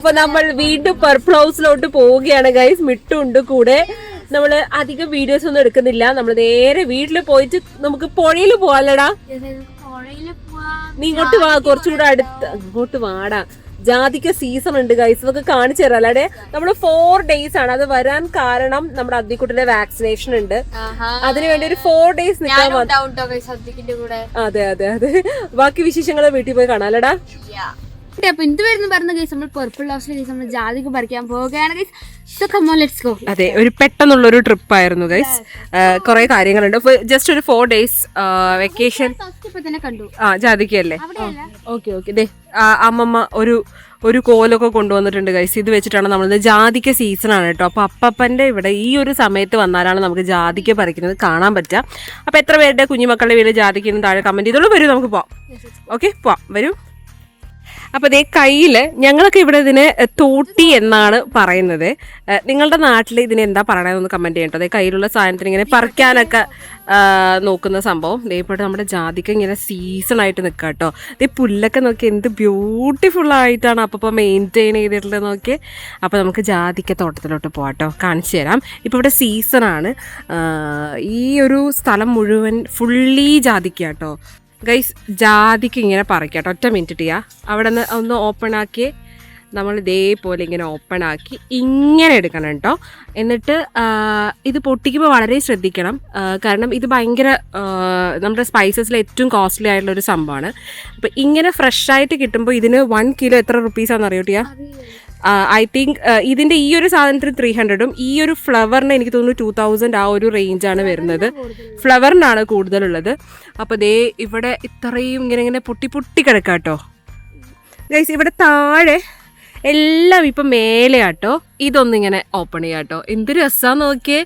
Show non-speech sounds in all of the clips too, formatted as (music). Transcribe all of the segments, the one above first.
അപ്പൊ നമ്മൾ വീണ്ടും പർപ്പിൾ ഹൗസിലോട്ട് പോവുകയാണ് ഗൈസ് മിട്ടുണ്ട് കൂടെ. നമ്മൾ അധികം വീഡിയോസ് ഒന്നും എടുക്കുന്നില്ല. നമ്മൾ നേരെ വീട്ടിൽ പോയിട്ട് നമുക്ക് പുഴയിൽ പോവാല്ലടാ. നീ ഇങ്ങോട്ട് വാ കുറച്ചുകൂടെ അടുത്ത്. അങ്ങോട്ട് വാടാ. ജാതിക്ക സീസൺ ഉണ്ട് ഗൈസ് നമുക്ക് കാണിച്ചു തരാം. അല്ലാതെ നമ്മൾ ഫോർ ഡേയ്സ് ആണ്. അത് വരാൻ കാരണം നമ്മുടെ അദ്ദിക്കുട്ടിന്റെ വാക്സിനേഷൻ ഉണ്ട്. അതിനു വേണ്ടി ഒരു ഫോർ ഡേയ്സ് നിൽക്കാൻ അതെ അതെ അതെ. ബാക്കി വിശേഷങ്ങൾ വീട്ടിൽ പോയി കാണാം അല്ലടാ? അപ്പൊ എന്ത് വരുന്നു പറഞ്ഞ കേസ് നമ്മൾ പർപ്പിൾ ഹൗസിലെ കേസ് നമ്മൾ ജാതിക്ക് പറിക്കാൻ പോവുകയാണ് guys. So come on let's go അതെ ഒരു പെട്ടെന്നുള്ള ഒരു ട്രിപ്പ് ആയിരുന്നു ഗൈസ് കുറെ കാര്യങ്ങളുണ്ട്. ജസ്റ്റ് ഒരു ഫോർ ഡേയ്സ് വെക്കേഷൻ കണ്ടു. ആ ജാതിക്കല്ലേ? അവിടെയല്ല. Okay okay. ദേ അമ്മമ്മ ഒരു ഒരു കോലൊക്കെ കൊണ്ടുവന്നിട്ടുണ്ട് ഗൈസ് ഇത് വെച്ചിട്ടാണ് നമ്മൾ ജാതിക്ക സീസൺ ആണ് കേട്ടോ. അപ്പൊ അപ്പപ്പന്റെ ഇവിടെ ഈ ഒരു സമയത്ത് വന്നാലാണ് നമുക്ക് ജാതിക്ക പറിക്കുന്നത് കാണാൻ പറ്റുക. അപ്പൊ എത്ര പേരുടെ കുഞ്ഞുമക്കളുടെ വീട് ജാതിക്കുന്നു താഴെ കമന്റ് ചെയ്തോളൂ. വരും നമുക്ക് പോവാം. ഓക്കെ പോവാം. വരൂ. അപ്പൊ ദേ കയ്യിൽ ഞങ്ങളൊക്കെ ഇവിടെ ഇതിന് തോട്ടി എന്നാണ് പറയുന്നത്. നിങ്ങളുടെ നാട്ടിൽ ഇതിന് എന്താ പറയണതെന്ന് കമന്റ് ചെയ്യട്ടോ. അതേ കയ്യിലുള്ള സാധനത്തിന് ഇങ്ങനെ പറിക്കാനൊക്കെ നോക്കുന്ന സംഭവം. ഇതേപോലെ ഇപ്പോൾ നമ്മുടെ ജാതിക്ക ഇങ്ങനെ സീസൺ ആയിട്ട് നിൽക്കുക കേട്ടോ ഇതേ പുല്ലൊക്കെ നോക്കി എന്ത് ബ്യൂട്ടിഫുൾ ആയിട്ടാണ് അപ്പോൾ മെയിന്റെയിൻ ചെയ്തിട്ടുള്ളത് നോക്കി. അപ്പോൾ നമുക്ക് ജാതിക്ക തോട്ടത്തിലോട്ട് പോകാം കേട്ടോ കാണിച്ചു തരാം. ഇപ്പോൾ ഇവിടെ സീസണാണ് ഈ ഒരു സ്ഥലം മുഴുവൻ ഫുള്ളി ജാതിക്ക കേട്ടോ ഗൈസ് ജാതിക്ക് ഇങ്ങനെ പറിക്കട്ടോ ഒറ്റ മിനിറ്റ് ഇട്ടിയാ. അവിടെ നിന്ന് ഒന്ന് ഓപ്പൺ ആക്കി നമ്മൾ ഇതേപോലെ ഇങ്ങനെ ഓപ്പൺ ആക്കി ഇങ്ങനെ എടുക്കണം കേട്ടോ. എന്നിട്ട് ഇത് പൊട്ടിക്കുമ്പോൾ വളരെ ശ്രദ്ധിക്കണം. കാരണം ഇത് ഭയങ്കര നമ്മുടെ സ്പൈസസിൽ ഏറ്റവും കോസ്റ്റ്ലി ആയിട്ടുള്ള ഒരു സംഭവമാണ് അപ്പോൾ ഇങ്ങനെ ഫ്രഷ് ആയിട്ട് കിട്ടുമ്പോൾ ഇതിന് വൺ കിലോ എത്ര റുപ്പീസാണെന്ന് അറിയോട്ടിയാ ടിയാ? ഐ തിങ്ക് ഇതിന്റെ ഈ ഒരു സാധനത്തിന് ത്രീ ഹൺഡ്രഡും ഈ ഒരു ഫ്ലവറിന് എനിക്ക് തോന്നുന്നു ടു തൗസൻഡ് ആ ഒരു റേഞ്ച് ആണ് വരുന്നത്. ഫ്ലവറിനാണ് കൂടുതലുള്ളത്. അപ്പോൾ ദേ ഇവിടെ ഇത്രയും ഇങ്ങനെ ഇങ്ങനെ പൊട്ടി പൊട്ടി കിടക്കാട്ടോ. കേട്ടോ ഗൈസ് ഇവിടെ താഴെ എല്ലാം ഇപ്പം മേലെയാട്ടോ. ഇതൊന്നിങ്ങനെ ഓപ്പൺ ചെയ്യാട്ടോ. എന്ത് രസമാന്ന് നോക്കിയേ.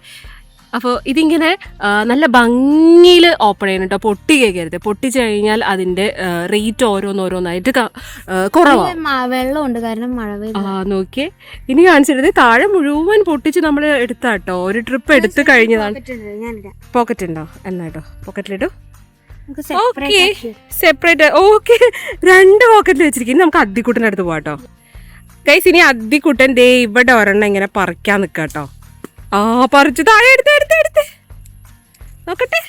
അപ്പോൾ ഇതിങ്ങനെ നല്ല ഭംഗിയിൽ ഓപ്പൺ ചെയ്യണം കേട്ടോ പൊട്ടി കേൾക്കരുത് പൊട്ടിച്ചു കഴിഞ്ഞാൽ അതിന്റെ റേറ്റ് ഓരോന്നോരോന്നായിട്ട് കുറവാണ് വെള്ളമുണ്ട്. കാരണം മഴ ആ നോക്കിയേ. ഇനി കാണിച്ചിരുന്നത് താഴെ മുഴുവൻ പൊട്ടിച്ച് നമ്മൾ എടുത്താട്ടോ. ഒരു ട്രിപ്പ് എടുത്ത് കഴിഞ്ഞതാണ്. പോക്കറ്റ് ഉണ്ടോ എന്നാട്ടോ പോക്കറ്റിലിട്ടു ഓക്കെ. സെപ്പറേറ്റ് ഓക്കെ രണ്ട് പോക്കറ്റിൽ വെച്ചിരിക്കും നമുക്ക് അദ്ദിക്കുട്ടന്റെ അടുത്ത് പോവാട്ടോ. ഗൈസ് ഇനി അദ്ദിക്കുട്ടൻ ദേ ഇവിടെ ഒരെണ്ണം ഇങ്ങനെ പറിക്കാൻ നിൽക്കാട്ടോ ആ പറിച്ചു താഴെ എടുത്ത് എടുത്ത് എടുത്ത്. നോക്കട്ടെ.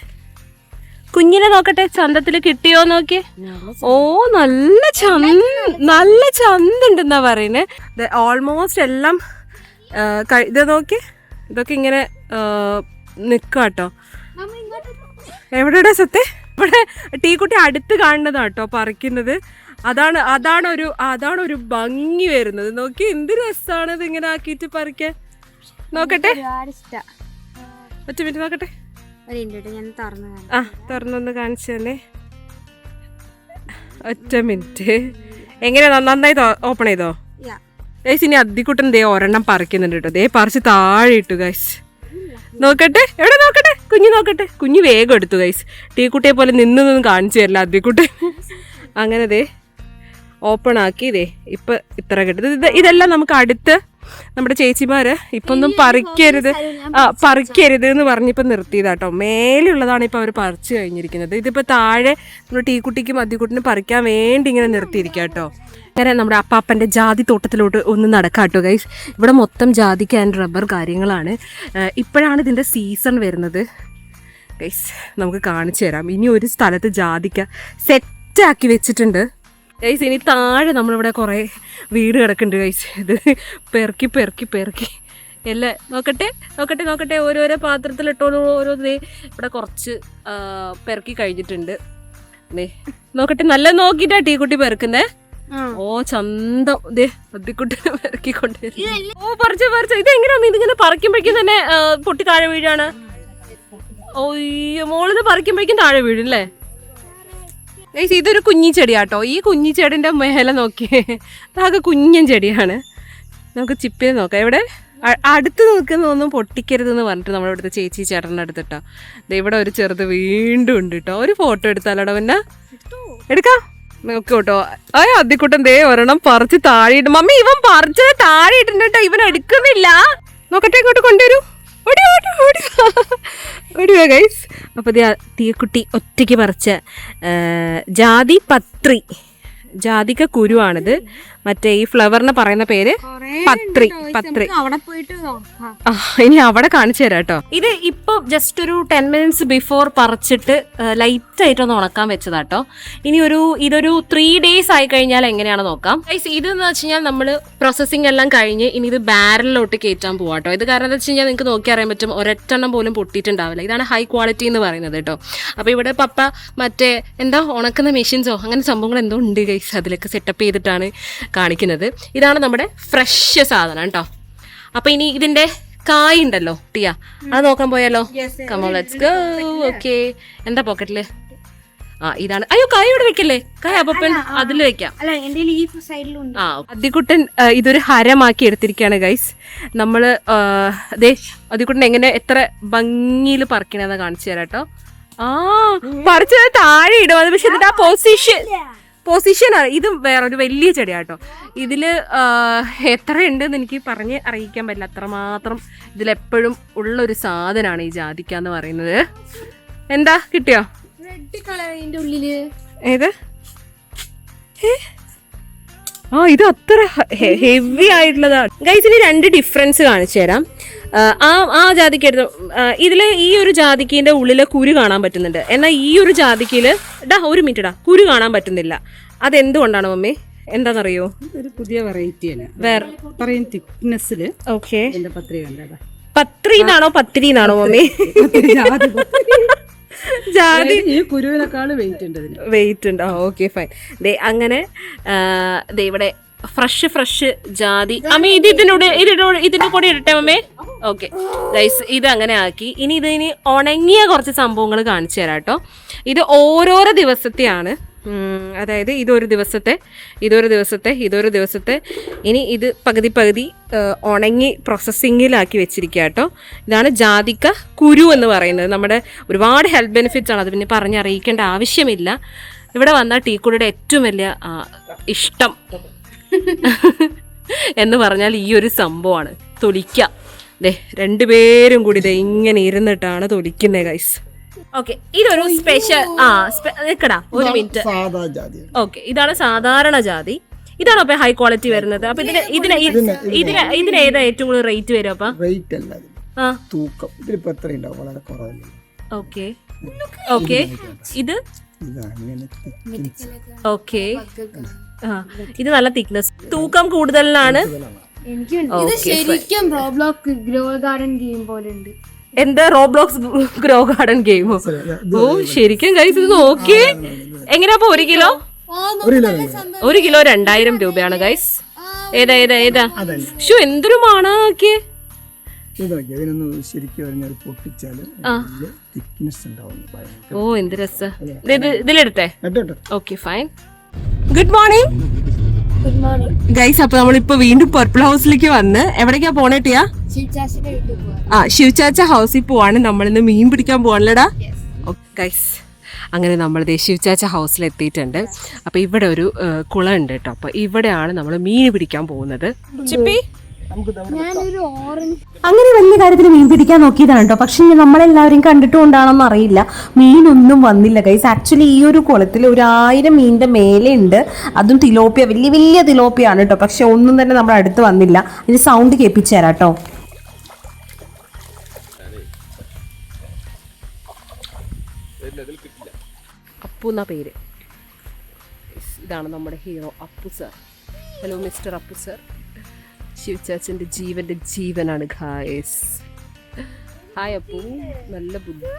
കുഞ്ഞിനെ നോക്കട്ടെ ചന്തത്തിൽ കിട്ടിയോ നോക്കി ഓ നല്ല ചന്ത നല്ല ചന്തുണ്ടെന്നാ പറയുന്നത് ഓൾമോസ്റ്റ് എല്ലാം ഇത് നോക്കി ഇതൊക്കെ ഇങ്ങനെ നിൽക്കുക കേട്ടോ എവിടെയുടെ സത്തെ ഇവിടെ ടീക്കുട്ടി അടുത്ത് കാണുന്നതാ കേട്ടോ പറിക്കുന്നത്. അതാണ് അതാണ് ഒരു അതാണ് ഒരു ഭംഗി വരുന്നത്. നോക്കി എന്ത് രസമാണ് ഇത് ഇങ്ങനെ ആക്കിയിട്ട് പറിക്കാൻ. നോക്കട്ടെ. ഒറ്റ മിനിറ്റ് നോക്കട്ടെ ഞാൻ തുറന്നു ആ തുറന്നൊന്ന് കാണിച്ചു തന്നെ. ഒറ്റ മിനിറ്റ്. എങ്ങനെയാ നന്നായി ഓപ്പൺ ചെയ്തോ. ഗൈസ് ഇനി അദ്ദിക്കുട്ടൻ ദേ ഒരെണ്ണം പറിക്കുന്നുണ്ട് കേട്ടോ. ദേ പറിച്ച് താഴെ ഇട്ടു ഗൈസ് നോക്കട്ടെ. എവിടെ നോക്കട്ടെ? കുഞ്ഞു നോക്കട്ടെ. കുഞ്ഞു വേഗം എടുത്തു ഗൈസ് ടീക്കുട്ടിയെ പോലെ നിന്ന് നിന്ന് കാണിച്ചു തരില്ല അദ്ദിക്കുട്ടൻ അങ്ങനെ ദേ ഓപ്പൺ ആക്കി ദേ. ഇപ്പൊ ഇത്ര കിട്ടും ഇതെല്ലാം നമുക്ക് അടുത്ത് നമ്മുടെ ചേച്ചിമാര് ഇപ്പൊ ഒന്നും പറിക്കരുത്. ആ പറിക്കരുത് എന്ന് പറഞ്ഞിപ്പോ നിർത്തിയതാട്ടോ. മേലെയുള്ളതാണ് ഇപ്പൊ അവർ പറിച്ചു കഴിഞ്ഞിരിക്കുന്നത്. ഇതിപ്പോ താഴെ നമ്മുടെ ടീക്കുട്ടിക്കും മദ്യക്കുട്ടിനും പറിക്കാൻ വേണ്ടി ഇങ്ങനെ നിർത്തിയിരിക്കാട്ടോ. അങ്ങനെ നമ്മുടെ അപ്പാപ്പന്റെ ജാതി തോട്ടത്തിലോട്ട് ഒന്ന് നടക്കാട്ടോ ഗൈസ് ഇവിടെ മൊത്തം ജാതിക്ക് ആൻഡ് റബ്ബർ കാര്യങ്ങളാണ്. ഇപ്പോഴാണ് ഇതിന്റെ സീസൺ വരുന്നത്. ഗൈസ് നമുക്ക് കാണിച്ചു തരാം. ഇനി ഒരു സ്ഥലത്ത് ജാതിക്ക സെറ്റാക്കി വെച്ചിട്ടുണ്ട്. ഗൈസ് ഇനി താഴെ നമ്മളിവിടെ കുറേ വീട് കിടക്കുന്നുണ്ട് ഗൈസ് ഇത് പെറുക്കി പെറുക്കി പെറുക്കി. എല്ലാ നോക്കട്ടെ നോക്കട്ടെ നോക്കട്ടെ. ഓരോരോ പാത്രത്തിലിട്ടോളൂ ഓരോ ദേ ഇവിടെ കുറച്ച് പെറുക്കി കഴിഞ്ഞിട്ടുണ്ട്. ദേ നോക്കട്ടെ നല്ല നോക്കിയിട്ടാ ടീ കുട്ടി പെറുക്കുന്നേ. ഓ ചന്തം. ദേ അതിക്കുട്ടി പെറുക്കിക്കൊണ്ട് ഓ പറിച്ചു പറിച്ചു. ഇത് എങ്ങനെയാ ഇതിങ്ങനെ പറിക്കുമ്പോഴേക്കും തന്നെ പൊട്ടി താഴെ വീഴാണ്? ഓ മോളിന്ന് പറിക്കുമ്പോഴേക്കും താഴെ വീഴും അല്ലേ? ഗൈസ് ഇതൊരു കുഞ്ഞി ചെടിയാട്ടോ. ഈ കുഞ്ഞി ചെടിന്റെ മേലെ നോക്കിയേ അതൊക്കെ കുഞ്ഞൻ ചെടിയാണ്. നമുക്ക് ചിപ്പിൽ നോക്കാം. ഇവിടെ അടുത്ത് നിൽക്കുന്നതൊന്നും പൊട്ടിക്കരുതെന്ന് പറഞ്ഞിട്ട് നമ്മുടെ ഇവിടുത്തെ ചേച്ചി ചേട്ടന്റെ അടുത്തിട്ടോ ഇവിടെ ഒരു ചെറുത് വീണ്ടും ഉണ്ട് കേട്ടോ ഒരു ഫോട്ടോ എടുത്താലോടോ പിന്നെ. എടുക്കാം. നോക്ക് കേട്ടോ ആ അദ്ദിക്കുട്ടൻ ദേ ഒരെണ്ണം പറിച്ച് താഴെ ഇട്ടു. മമ്മി ഇവൻ പറിച്ചത് താഴെ ഇട്ടിട്ടുണ്ട് കേട്ടോ ഇവൻ എടുക്കുന്നില്ല. നോക്കട്ടെ ഇങ്ങോട്ട് കൊണ്ടുവരൂ. ഓടി ഓടി ഓടി ഓടിവാ ഗൈസ് അപ്പോൾ തീയക്കുട്ടി ഒറ്റയ്ക്ക് പറിച്ച ജാതി പത്രി. ജാതിക്ക കുരുവാണിത്. മറ്റേ ഈ ഫ്ലവറിന് പറയുന്ന പേര് പത്രി പത്രി. അവിടെ പോയിട്ട് ഇനി അവിടെ കാണിച്ചു തരാം കേട്ടോ. ഇത് ഇപ്പൊ ജസ്റ്റ് ഒരു ടെൻ മിനിറ്റ്സ് ബിഫോർ പറിച്ചിട്ട് ലൈറ്റ് ആയിട്ടൊന്ന് ഉണക്കാൻ വെച്ചതാട്ടോ ഇനി ഒരു ഇതൊരു ത്രീ ഡേയ്സ് ആയി കഴിഞ്ഞാൽ എങ്ങനെയാണ് നോക്കാം. ഇത് എന്ന് വെച്ച് കഴിഞ്ഞാൽ നമ്മൾ പ്രോസസ്സിംഗ് എല്ലാം കഴിഞ്ഞ് ഇനി ഇത് ബാരലിലോട്ട് കയറ്റാൻ പോവാട്ടോ ഇത് കാരണം എന്താ വെച്ച് കഴിഞ്ഞാൽ നിങ്ങൾക്ക് നോക്കി അറിയാൻ പറ്റും ഒരൊറ്റെണ്ണം പോലും പൊട്ടിയിട്ടുണ്ടാവില്ല. ഇതാണ് ഹൈ ക്വാളിറ്റി എന്ന് പറയുന്നത് കേട്ടോ. അപ്പോൾ ഇവിടെ പപ്പ മറ്റേ എന്താ ഉണക്കുന്ന മെഷീൻസോ അങ്ങനെ സംഭവങ്ങൾ എന്തോ ഉണ്ട് ഗൈസ് അതിലൊക്കെ സെറ്റപ്പ് ചെയ്തിട്ടാണ് കാണിക്കുന്നത്. ഇതാണ് നമ്മുടെ ഫ്രഷ് സാധനം കേട്ടോ. അപ്പൊ ഇനി ഇതിന്റെ കായ് ഉണ്ടല്ലോ ടിയ. അത് നോക്കാൻ പോയാലോ? കമോ ലെറ്റ്സ് ഗോ ഓക്കെ എന്താ പോക്കറ്റിൽ ആ ഇതാണ്. അയ്യോ കായ ഇവിടെ വെക്കല്ലേ? കായ അപ്പൻ അതിൽ വെക്കാം. ആ അദ്ദിക്കുട്ടൻ ഇതൊരു ഹരമാക്കി എടുത്തിരിക്കുകയാണ് ഗൈസ് നമ്മൾ അതെ അതികുട്ടൻ എങ്ങനെ എത്ര ഭംഗിയിൽ പറിക്കണെന്ന് കാണിച്ചു തരാം കേട്ടോ. ആ പറിച്ചത് താഴെ ഇടും. അത് പക്ഷെ ആ പൊസിഷൻ പൊസിഷൻ ഇത് വേറൊരു വലിയ ചെടിയാട്ടോ. ഇതിൽ എത്രയുണ്ടെന്ന് എനിക്ക് പറഞ്ഞ് അറിയിക്കാൻ പറ്റില്ല. അത്രമാത്രം ഇതിലെപ്പോഴും ഉള്ളൊരു സാധനമാണ് ഈ ജാതിക്ക എന്ന് പറയുന്നത്. എന്താ കിട്ടിയോ? റെഡ് കളർ ഉള്ളിൽ. ഏത്? ഏ? ആ ഇത് അത്ര ഹെവി ആയിട്ടുള്ളതാണ് ഗൈസിന് രണ്ട് ഡിഫറൻസ് കാണിച്ചു തരാം. ആ, ആ ജാതിക്കായിരുന്നു ജാതിക്ക് എടുത്ത് ഇതിൽ ഈ ഒരു ജാതിക്കിന്റെ ഉള്ളിലെ കുരു കാണാൻ പറ്റുന്നുണ്ട്. എന്നാൽ ഈ ഒരു ജാതിക്കിൽ ഡാ ഒരു മിനിറ്റ് ഡാ കുരു കാണാൻ പറ്റുന്നില്ല. അതെന്തുകൊണ്ടാണ് മമ്മി? എന്താണെന്നറിയോ ഒരു പുതിയ വെറൈറ്റിയാണ് വേറെ പറയും തിക്നെസ്സിൽ ഓക്കെ പത്രിക പത്രി എന്നാണോ പത്തിരി എന്നാണോ മമ്മി? ജാതി ഈ കുരുവിനേക്കാൾ വെയിറ്റ് ഉണ്ട് വെയിറ്റ് ഉണ്ട്. ഓക്കെ ഫൈൻ ദേ അങ്ങനെ ദേ ഇവിടെ ഫ്രഷ് ഫ്രഷ് ജാതി. അമ്മ ഇത് ഇതിനോട് ഇതിനോട് ഇതിന്റെ കൂടെ ഇടട്ടെ അമ്മേ. ഓക്കെ ഗൈസ് ഇത് അങ്ങനെ ആക്കി. ഇനി ഇത് ഇനി ഉണങ്ങിയ കുറച്ച് സംഭവങ്ങൾ കാണിച്ചു തരാം കേട്ടോ. ഇത് ഓരോരോ ദിവസത്തെയാണ്. അതായത് ഇതൊരു ദിവസത്തെ ഇതൊരു ദിവസത്തെ ഇതൊരു ദിവസത്തെ. ഇനി ഇത് പകുതി പകുതി ഉണങ്ങി പ്രോസസ്സിങ്ങിലാക്കി വെച്ചിരിക്കുക കേട്ടോ. ഇതാണ് ജാതിക്ക കുരു എന്ന് പറയുന്നത്. നമ്മുടെ ഒരുപാട് ഹെൽത്ത് ബെനിഫിറ്റ്സ് ആണ്. അത് പിന്നെ പറഞ്ഞറിയിക്കേണ്ട ആവശ്യമില്ല. ഇവിടെ വന്ന ടീക്കുടിയുടെ ഏറ്റവും വലിയ ഇഷ്ടം (laughs) എന്ന് പറഞ്ഞാൽ ഈ ഒരു സംഭവമാണ്. തൊലിക്ക. ദേ രണ്ടുപേരും കൂടി ദേ ഇങ്ങനെ ഇരുന്നിട്ടാണ് തൊലിക്കുന്നത് ഗൈസ് ഓക്കെ ഇതൊരു സ്പെഷ്യൽ ആ നിൽക്കടാ ഒരു മിനിറ്റ് ഓക്കെ ഇതാണ് സാധാരണ ജാതി. ഇതാണ് അപ്പൊ ഹൈ ക്വാളിറ്റി വരുന്നത്? അപ്പൊ ഇതിന് ഇതിന് ഇതിന് ഇതിന് ഏതാ ഏറ്റവും കൂടുതൽ റേറ്റ് വരും അപ്പൊ? റേറ്റ് അല്ല ആ. തൂക്കം. ഇതിലിപ്പോ എത്ര ഉണ്ടാവും? വളരെ കുറവല്ലേ? ഓക്കെ ഓക്കെ ഇത്? ഓക്കെ ആ. ഇത് നല്ല തിക്നെസ് തൂക്കം കൂടുതലാണ്. എനിക്ക് ഇത് ശരിക്കും റോബ്ലോക്ക് ഗ്രോ ഗാർഡൻ ഗെയിം പോലെ ഉണ്ട്. എന്താ റോബ്ലോക്സ് ഗ്രോ ഗാർഡൻ ഗെയിമോ ഓ ശരിക്കും ഗൈസ് ഇത് നോക്കി. എങ്ങനെയാ അപ്പൊ ഒരു കിലോ? ഒരു കിലോ വേണം. ഒരു കിലോ രണ്ടായിരം രൂപയാണ് ഗൈസ് ഏതാ ഏതാ ഏതാ? ഷോ എന്തൊരു ഭയങ്കര. ഓ എന്ത് രസ. ഇതിലെടുത്തേ. Okay fine good morning guys അപ്പൊ നമ്മളിപ്പോ വീണ്ടും പർപ്പിൾ ഹൗസിലേക്ക് വന്ന്. എവിടേക്കാ പോണേട്ടിയാ ആ ശിവചാച്ച ഹൗസിൽ പോവാണ്. നമ്മളിന്ന് മീൻ പിടിക്കാൻ പോവാണല്ലടാ? ഗൈസ് അങ്ങനെ നമ്മൾ ശിവചാച്ച ഹൗസിൽ എത്തിയിട്ടുണ്ട് അപ്പോൾ ഇവിടെ ഒരു കുളം ഉണ്ട് കേട്ടോ അപ്പോൾ ഇവിടെയാണ് നമ്മൾ മീൻ പിടിക്കാൻ പോകുന്നത്. ചിപ്പി? അങ്ങനെ വലിയ കാര്യത്തിൽ മീൻ പിടിക്കാൻ നോക്കിയതാണ് കേട്ടോ. പക്ഷെ നമ്മളെല്ലാവരും കണ്ടിട്ടും ഉണ്ടാണെന്ന് അറിയില്ല. മീനൊന്നും വന്നില്ല ഗൈസ് ആക്ച്വലി ഈ ഒരു കുളത്തിൽ ഒരു ആയിരം മീനിന്റെ മേലെ ഉണ്ട്. അതും തിലോപ്പിയ വലിയ വലിയ തിലോപ്പിയാണ് കേട്ടോ. പക്ഷെ ഒന്നും തന്നെ നമ്മുടെ അടുത്ത് വന്നില്ല. ഇനി സൗണ്ട് കേൾപ്പിച്ചു തരാം കേട്ടോ. അപ്പു എന്നാ പേര്? ഇതാണ് നമ്മുടെ hero Appu sir hello mister Appu sir ശിവചാച്ചന്റെ ജീവന്റെ ജീവനാണ് ഖായസ് ഹായ് അപ്പു. നല്ല ബുദ്ധി.